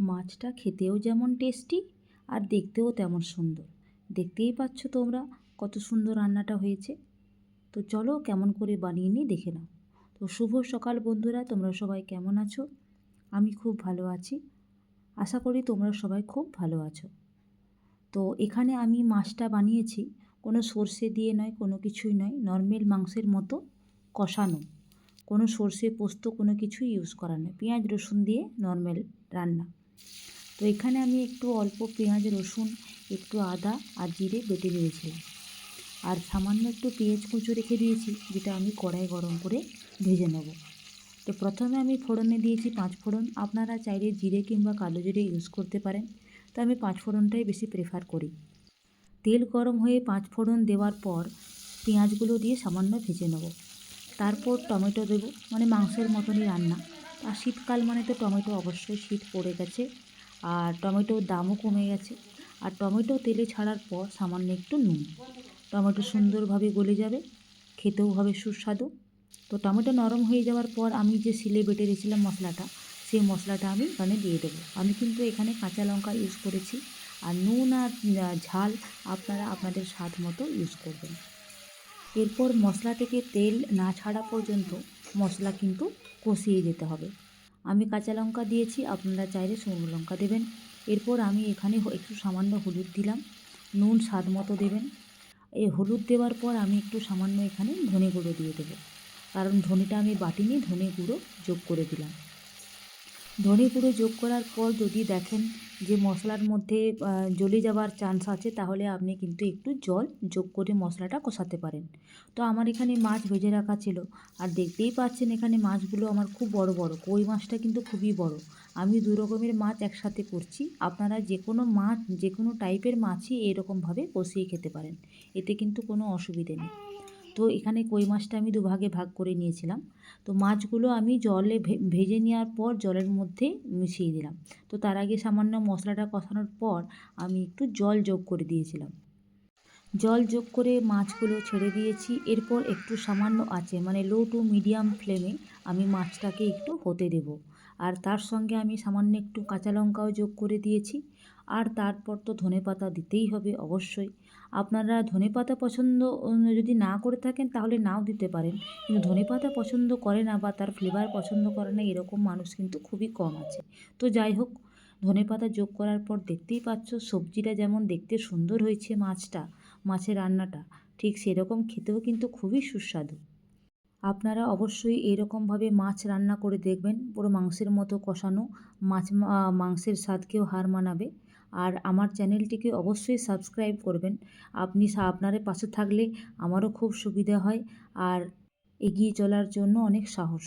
মাছটা খেতেও যেমন টেস্টি আর দেখতেও তেমন সুন্দর। দেখতেই পাচ্ছ তোমরা কত সুন্দর রান্নাটা হয়েছে। তো চলো কেমন করে বানিয়ে নিই দেখে নাও। তো শুভ সকাল বন্ধুরা, তোমরা সবাই কেমন আছো? আমি খুব ভালো আছি। আশা করি তোমরা সবাই খুব ভালো আছো। তো এখানে আমি মাছটা বানিয়েছি। কোনো সর্ষে দিয়ে নয়, কোনো কিছুই নয়, নর্মাল মাংসের মতো কষানো। কোনো সর্ষে পোস্ত, কোনো কিছুই ইউজ করা নয়। পেঁয়াজ, রসুন দিয়ে নর্মাল রান্না। তো এখানে আমি একটু অল্প পেঁয়াজ, রসুন, একটু আদা আর জিরে বেটে নিয়েছিলাম। আর সামান্য একটু পেঁয়াজ কুচো রেখে দিয়েছি, যেটা আমি কড়াই গরম করে ভেজে নেব। তো প্রথমে আমি ফোড়নে দিয়েছি পাঁচ ফোড়ন। আপনারা চাইলে জিরে কিংবা কালো জিরে ইউজ করতে পারেন। তো আমি পাঁচ ফোড়নটাই বেশি প্রেফার করি। তেল গরম হয়ে পাঁচ ফোড়ন দেওয়ার পর পেঁয়াজগুলো দিয়ে সামান্য ভেজে নেব। তারপর টমেটো দেবো মানে মাংসের মতনই রান্না। আর শীতকাল মানে তো টমেটো অবশ্যই শীত পড়ে গেছে। আর টমেটোর দামও কমে গেছে। আর টমেটো তেলে ছাড়ার পর সামান্য একটু নুন। টমেটো সুন্দরভাবে গলে যাবে, খেতেও হবে সুস্বাদু। তো টমেটো নরম হয়ে যাওয়ার পর আমি যে সিলে বেটে রেখেছিলাম মশলাটা, সেই মশলাটা আমি এখানে দিয়ে দেবো। আমি কিন্তু এখানে কাঁচা লঙ্কা ইউজ করেছি। আর নুন আর ঝাল আপনারা আপনাদের স্বাদ মতো ইউজ করবেন। এরপর মশলা থেকে তেল না ছাড়া পর্যন্ত মশলা কিন্তু কষিয়ে যেতে হবে। আমি কাঁচা লঙ্কা দিয়েছি, আপনারা চাইলে শুকনো লঙ্কা দেবেন। এরপর আমি এখানে একটু সামান্য হলুদ দিলাম। নুন স্বাদ মতো দেবেন। এই হলুদ দেওয়ার পর আমি একটু সামান্য এখানে ধনে গুঁড়ো দিয়ে দেবো। কারণ ধনেটা আমি বাটিনি ধনে গুঁড়ো যোগ করে দিলাম। ধনে গুঁড়ো যোগ করার পর যদি দেখেন যে মশলার মধ্যে জ্বলে যাওয়ার চান্স আছে, তাহলে আপনি কিন্তু একটু জল যোগ করে মশলাটা কষাতে পারেন। তো আমার এখানে মাছ ভেজে রাখা ছিল। আর দেখতেই পাচ্ছেন এখানে মাছগুলো আমার খুব বড় বড়। কই মাছটা কিন্তু খুবই বড়। আমি দু রকমের মাছ একসাথে করছি। আপনারা যে কোনো মাছ, যে কোনো টাইপের মাছই এরকমভাবে কষিয়ে খেতে পারেন। এতে কিন্তু কোনো অসুবিধে নেই। তো এখানে কই মাছটা আমি দুভাগে ভাগ করে নিয়েছিলাম। তো মাছগুলো আমি জলে ভেজে নেওয়ার পর জলের মধ্যে মিশিয়ে দিলাম। তো তার আগে সামান্য মশলাটা কষানোর পর আমি একটু জল যোগ করে দিয়েছিলাম। জল যোগ করে মাছগুলো ছেড়ে দিয়েছি। এরপর একটু সামান্য আছে মানে লো টু মিডিয়াম ফ্লেমে আমি মাছটাকে একটু হতে দেব। আর তার সঙ্গে আমি সামান্য একটু কাঁচা লঙ্কাও যোগ করে দিয়েছি। আর তারপর তো ধনে পাতা দিতেই হবে অবশ্যই। আপনারা ধনে পাতা পছন্দ যদি না করে থাকেন তাহলে নাও দিতে পারেন। কিন্তু ধনে পাতা পছন্দ করে না বা তার ফ্লেভার পছন্দ করে না, এরকম মানুষ কিন্তু খুবই কম আছে। তো যাই হোক, ধনে পাতা যোগ করার পর দেখতেই পাচ্ছ সবজিটা যেমন দেখতে সুন্দর হয়েছে মাছটা, মাছের রান্নাটা, ঠিক সেরকম খেতেও কিন্তু খুবই সুস্বাদু। আপনারা অবশ্যই এরকমভাবে মাছ রান্না করে দেখবেন, পুরো মাংসের মতো কষানো, মাছ মাংসের স্বাদকেও হার মানাবে। আর আমার চ্যানেলটিকে অবশ্যই সাবস্ক্রাইব করবেন। আপনি আপনার পাশে থাকলে আমারও খুব সুবিধা হয়। আর এগিয়ে চলার জন্য অনেক সাহস।